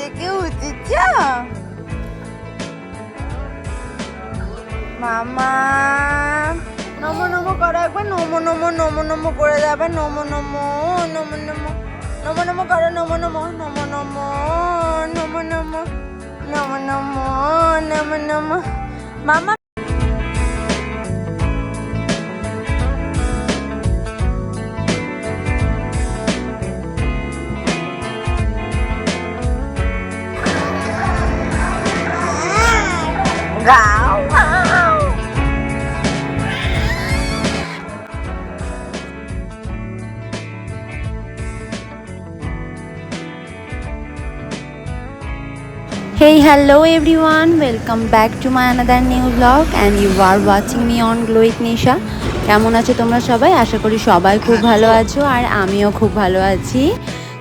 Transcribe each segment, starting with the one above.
থেকে উঠেছ মামা নমো নমো করো একবার নমো নমো নমো নমো করে যাবে নমো নমো নমো নমো নমো নমো করো নমো নমো নমো নমো নমো নমো নমো নমো নমো নমো মামা Hey, hello everyone, welcome back to my another new vlog and you are watching me on Glow with Nisha. কেমন আছো তোমরা সবাই আশা করি সবাই খুব ভালো আছো আর আমিও খুব ভালো আছি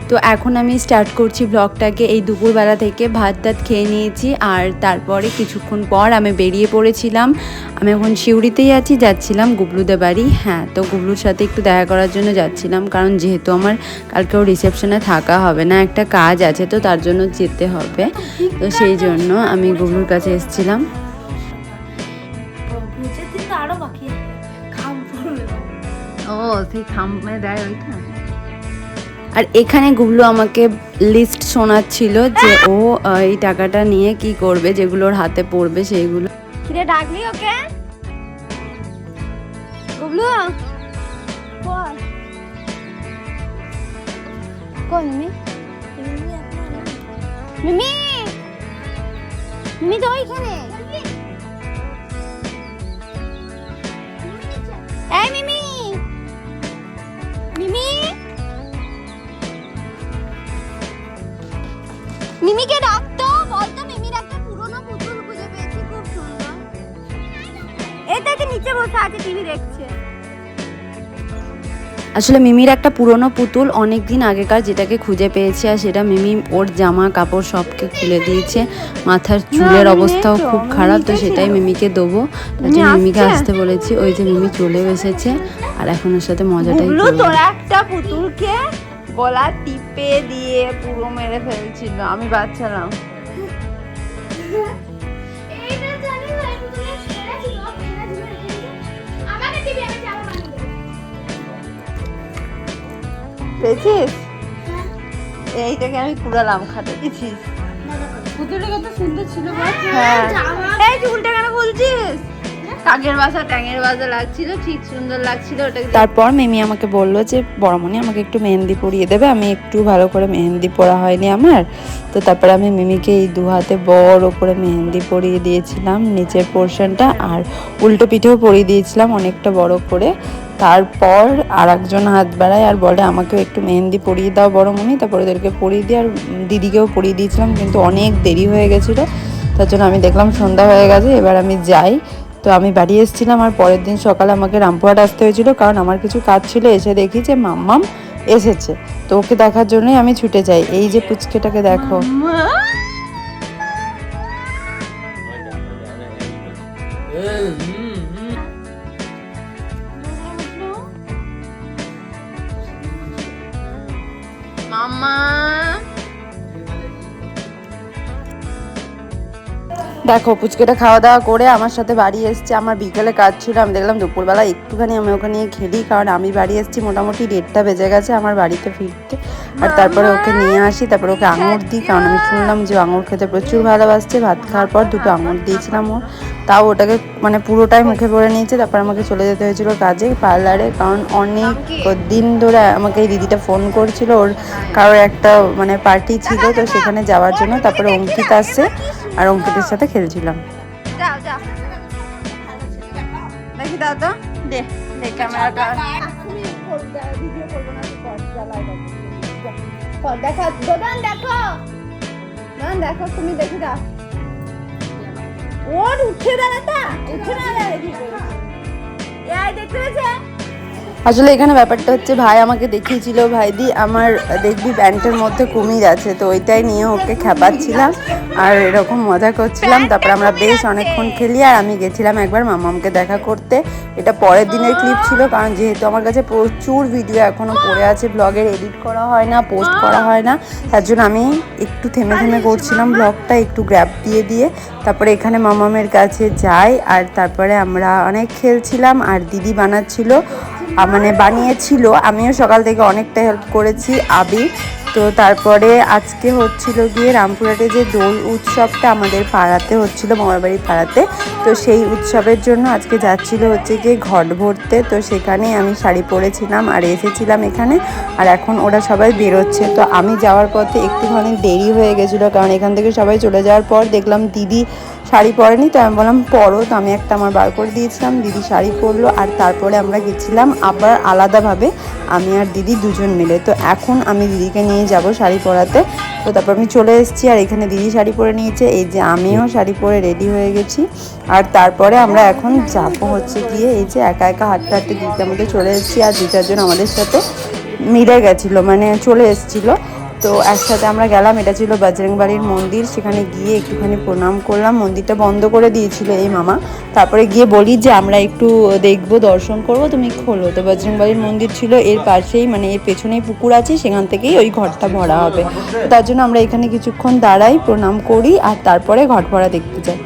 তো এখন আমি স্টার্ট করছি ব্লগটাকে এই দুপুরবেলা থেকে ভাত টাত খেয়ে নিয়েছি আর তারপরে কিছুক্ষণ পর আমি বেরিয়ে পড়েছিলাম। আমি এখন শিউরিতেই আছি যাচ্ছিলাম গুবলুদের বাড়ি। হ্যাঁ তো গুবলুর সাথে একটু দেখা করার জন্য যাচ্ছিলাম কারণ যেহেতু আমার কালকেও রিসেপশনে থাকা হবে না একটা কাজ আছে তো তার জন্য যেতে হবে। তো সেই জন্য আমি গুবলুর কাছে এসেছিলাম। ও সেই খামে দেয় ওইটা? আর এখানে গুবলু আমাকে লিস্ট শোনাচ্ছিল যে ও এই টাকাটা নিয়ে কি করবে যেগুলোর হাতে পড়বে সেইগুলো। কিরে, ডাকলি ওকে? কই, মিমি? মিমি? তো এই মিমি! মিমি! মিমিকে ডাকতো বলতো মিমির একটা পুরনো পুতুল খুঁজে পেয়েছি খুব সুন্দর। এটাকে নিচে বসে আছে টিভি দেখছে। আসলে মিমির একটা পুরনো পুতুল অনেক দিন আগেকার যেটাকে খুঁজে পেয়েছে আর সেটা মিমি ওর জামা কাপড় সবকে খুলে দিয়েছে। মাথার চুলের অবস্থাও খুব খারাপ তো সেটাই মিমিকে দেবো। তার জন্য মিমিকে আসতে বলেছি ওই যে মিমি চলে এসেছে আর এখন ওর সাথে মজাটাই একটা পুতুলকে গলা টিপে দিয়ে পুরো মেরে ফেলছিল আমি বাঁচালাম পেয়েছিস? এইটাকে আমি কুড়ালাম খাটে পেয়েছিস হ্যাঁ। এই চুলটা কেন খুলছিস বাসা, ট্যাঙের বাসা লাগছিল, ঠিক সুন্দর লাগছিল ওটাকে তারপর মিমি আমাকে বলল যে বড়মনি আমাকে একটু মেহেন্দি পরিয়ে দেবে, আমি একটু ভালো করে মেহেন্দি পরা হয়নি আমার। তো তারপরে আমি মিমিকে এই দু হাতে বড় করে মেহেন্দি পরিয়ে দিয়েছিলাম, নিচের পোর্শনটা, আর উল্টো পিঠেও পরিয়ে দিয়েছিলাম অনেকটা বড় করে। তারপর আর একজন হাত বাড়ায় আর বলে, আমাকেও একটু মেহেন্দি পরিয়ে দাও বড়মনি তারপর ওদেরকে পরিয়ে দিয়ে আর দিদিকেও পরিয়ে দিয়েছিলাম, কিন্তু অনেক দেরি হয়ে গেছিল। তার জন্য আমি দেখলাম সন্ধ্যা হয়ে গেছে, এবার আমি যাই। তো আমি বাড়ি এসেছিলাম আর পরের দিন সকালে আমাকে রামপুরহাট আসতে হয়েছিল, কারণ আমার কিছু কাজ ছিল, এসে দেখি যে মাম্মাম এসেছে। তো ওকে দেখার জন্যই আমি ছুটে যাই। এই যে পুচকেটাকে দেখো। দেখো, পুচকেটা খাওয়া দাওয়া করে আমার সাথে বাড়ি এসছে, আমার বিকেলে কাজ ছিল, আমি দেখলাম দুপুরবেলা একটুখানি আমি ওকে নিয়ে খেলি, কারণ আমি বাড়ি এসেছি, মোটামুটি দেড়টা বেজে গেছে আমার বাড়িতে ফিরতে। আর তারপরে ওকে নিয়ে আসি, তারপরে ওকে আঙুর দিই, কারণ আমি শুনলাম যে আঙুর খেতে প্রচুর ভালোবাসছে, ভাত খাওয়ার পর দুটো আঙুর দিয়েছিলাম ওর তাও ওটাকে মানে পুরোটাই মুখে ভরে নিয়েছে, তারপর আমাকে চলে যেতে হয়েছিল কাজে, পার্লারে, কারণ অনেক দিন ধরে আমাকে এই দিদিটা ফোন করছিল, ওর কারোর একটা মানে পার্টি ছিল, তো সেখানে যাওয়ার জন্য, তারপরে অঙ্কিত আসছে আর অঙ্কিতের সাথে খেলছিলাম। যাও যাও। দেখি দাও তো। দে দে ক্যামেরাটা। দেখো দেখো তুমি দেখি দাও ওর উঠে দাঁড়াতা উঠে না দাঁড়ায় আসলে এখানে ব্যাপারটা হচ্ছে ভাই আমাকে দেখিয়েছিল, ভাইদি আমার দেখবি প্যান্টের মধ্যে কুমির আছে, তো ওইটাই নিয়ে ওকে খেপাচ্ছিলাম আর এরকম মজা করছিলাম। তারপর আমরা বেশ অনেকক্ষণ খেলি আর আমি গেছিলাম একবার মামামকে দেখা করতে। এটা পরের দিনের ক্লিপ ছিল কারণ যেহেতু আমার কাছে প্রচুর ভিডিও এখনও পড়ে আছে ব্লগের এডিট করা হয় না পোস্ট করা হয় না, তার জন্য আমি একটু থেমে থেমে করছিলাম ব্লগটা একটু গ্র্যাপ দিয়ে দিয়ে। তারপরে এখানে মামামের কাছে যাই আর তারপরে আমরা অনেক খেলছিলাম আর দিদি বানাচ্ছিল মানে বানিয়েছিল। আমিও সকাল থেকে অনেকটা হেল্প করেছি আবি তো তারপরে আজকে হচ্ছিল গিয়ে রামপুরহাটে যে দোল উৎসবটা আমাদের পাড়াতে হচ্ছিল মামারবাড়ির পাড়াতে। তো সেই উৎসবের জন্য আজকে যাচ্ছিল হচ্ছে গিয়ে ঘট ভরতে। তো সেখানে আমি শাড়ি পরেছিলাম আর এসেছিলাম এখানে। আর এখন ওরা সবাই বেরোচ্ছে। তো আমি যাওয়ার পথে একটুখানি দেরি হয়ে গেছিল, কারণ এখান থেকে সবাই চলে যাওয়ার পর দেখলাম দিদি শাড়ি পরেনি, তো আমি বললাম, পরো। তো আমি একটা আমার বার করে দিয়েছিলাম, দিদি শাড়ি পরলো, আর তারপরে আমরা গেছিলাম আবার আলাদাভাবে আমি আর দিদি দুজন মিলে। তো এখন আমি দিদিকে নিয়ে যাব শাড়ি পরাতে। তো তারপর আমি চলে এসেছি, আর এখানে দিদি শাড়ি পরে নিয়েছে, এই যে আমিও শাড়ি পরে রেডি হয়ে গেছি। আর তারপরে আমরা এখন যাব হচ্ছে গিয়ে, এই যে একা একা হাঁটতে হাঁটতে দিদির মধ্যে চলে এসেছি, আর দু চারজন আমাদের সাথে মিলে গেছিল মানে চলে এসেছিল। তো একসাথে আমরা গেলাম, এটা ছিল বাজরংবাড়ির মন্দির, সেখানে গিয়ে একটুখানি প্রণাম করলাম, মন্দিরটা বন্ধ করে দিয়েছিল এই মামা। তারপরে গিয়ে বলি যে আমরা একটু দেখব, দর্শন করব, তুমি খোলো। তো বজরংবাড়ির মন্দির ছিল, এর পাশেই মানে এর পেছনেই পুকুর আছে, সেখান থেকেই ওই ঘরটা ভরা হবে। তার জন্য আমরা এখানে কিছুক্ষণ দাঁড়াই, প্রণাম করি, আর তারপরে ঘট ভরা দেখতে যাই।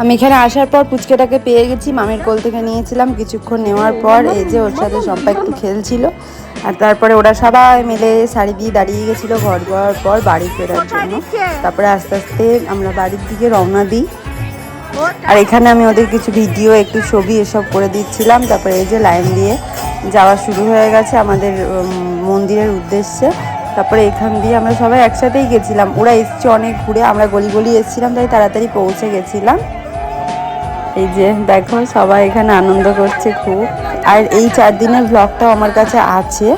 আমি এখানে আসার পর পুচকেটাকে পেয়ে গেছি মামির কোল থেকে নিয়েছিলাম। কিছুক্ষণ নেওয়ার পর এই যে ওর সাথে সবাই একটু খেলছিল। আর তারপরে ওরা সবাই মিলে শাড়ি দিয়ে দাঁড়িয়ে গেছিল ঘর যাওয়ার পর বাড়ি ফেরার জন্য। তারপরে আস্তে আস্তে আমরা বাড়ির দিকে রওনা দিই। আর এখানে আমি ওদের কিছু ভিডিও একটু ছবি এসব করে দিচ্ছিলাম। তারপরে এই যে লাইন দিয়ে যাওয়া শুরু হয়ে গেছে আমাদের মন্দিরের উদ্দেশ্যে। তারপরে এখান দিয়ে আমরা সবাই একসাথেই গেছিলাম। ওরা এসছে অনেক ঘুরে আমরা গলি গলি এসেছিলাম তাই তাড়াতাড়ি পৌঁছে গেছিলাম। এই যে দেখো সবাই এখানে আনন্দ করছে খুব। আর এই চার দিনের ব্লগটাও আমার কাছে আছে।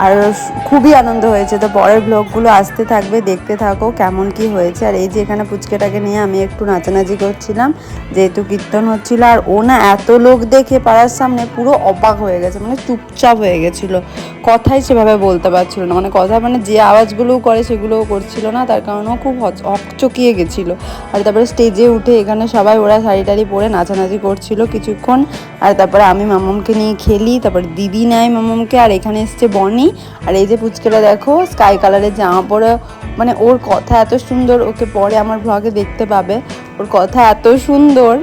আর খুবই আনন্দ হয়েছে। তো পরের ব্লগগুলো আসতে থাকবে, দেখতে থাকো কেমন কি হয়েছে। আর এই যে এখানে পুচকেটাকে নিয়ে আমি একটু নাচানাচি করছিলাম, যেহেতু কীর্তন হচ্ছিল, আর ও না এত লোক দেখে পাড়ার সামনে পুরো অবাক হয়ে গেছে মানে চুপচাপ হয়ে গেছিল। কথাই সেভাবে বলতে পারছিল না মানে কথা মানে যে আওয়াজগুলোও করে সেগুলোও করছিল না, তার কারণে ও খুব হচ- হকচকিয়ে গেছিল। আর তারপরে স্টেজে উঠে এখানে সবাই ওরা শাড়ি টাড়ি পরে নাচানাচি করছিল কিছুক্ষণ। আর তারপরে আমি মামামকে নিয়ে খেলি, তারপর দিদি নেয় মামামকে আর এখানে এসছে বনি। আর এই যে পুচকেটা দেখো স্কাই কালারের জামা পরে মানে ওর কথা এত সুন্দর, ওকে পরে আমার ব্লগে দেখতে পাবে। ওর কথা এত সুন্দর,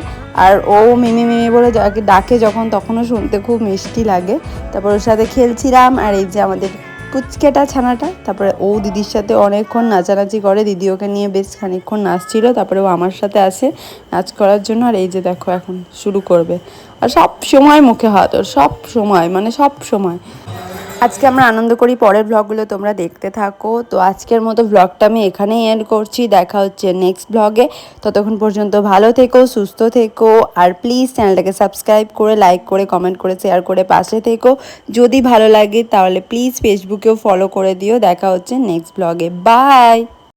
আর ও মিমি মিমি বলে যাকে ডাকে যখন, তখনও শুনতে খুব মিষ্টি লাগে। তারপর ওর সাথে খেলছিলাম, আর এই যে আমাদের পুচকেটা ছানাটা, তারপরে ও দিদির সাথে অনেকক্ষণ নাচানাচি করে, দিদি ওকে নিয়ে বেশ খানিকক্ষণ নাচছিল, তারপরে ও আমার সাথে আসে নাচ করার জন্য, আর এই যে দেখো এখন শুরু করবে। আর সব সময় মুখে হাত, ওর সব সময় মানে সব সময়। আজকে আমরা আনন্দ করি, পরের ব্লগগুলো তোমরা দেখতে থাকো। তো আজকের মতো ব্লগটা আমি এখানেই এন্ড করছি, দেখা হচ্ছে নেক্সট ব্লগে ততক্ষণ পর্যন্ত ভালো থেকো, সুস্থ থেকো, আর প্লিজ চ্যানেলটাকে সাবস্ক্রাইব করে লাইক করে কমেন্ট করে শেয়ার করে পাশে থেকো। যদি ভালো লাগে তাহলে প্লিজ ফেসবুকেও ফলো করে দিও। দেখা হচ্ছে নেক্সট ব্লগে বাই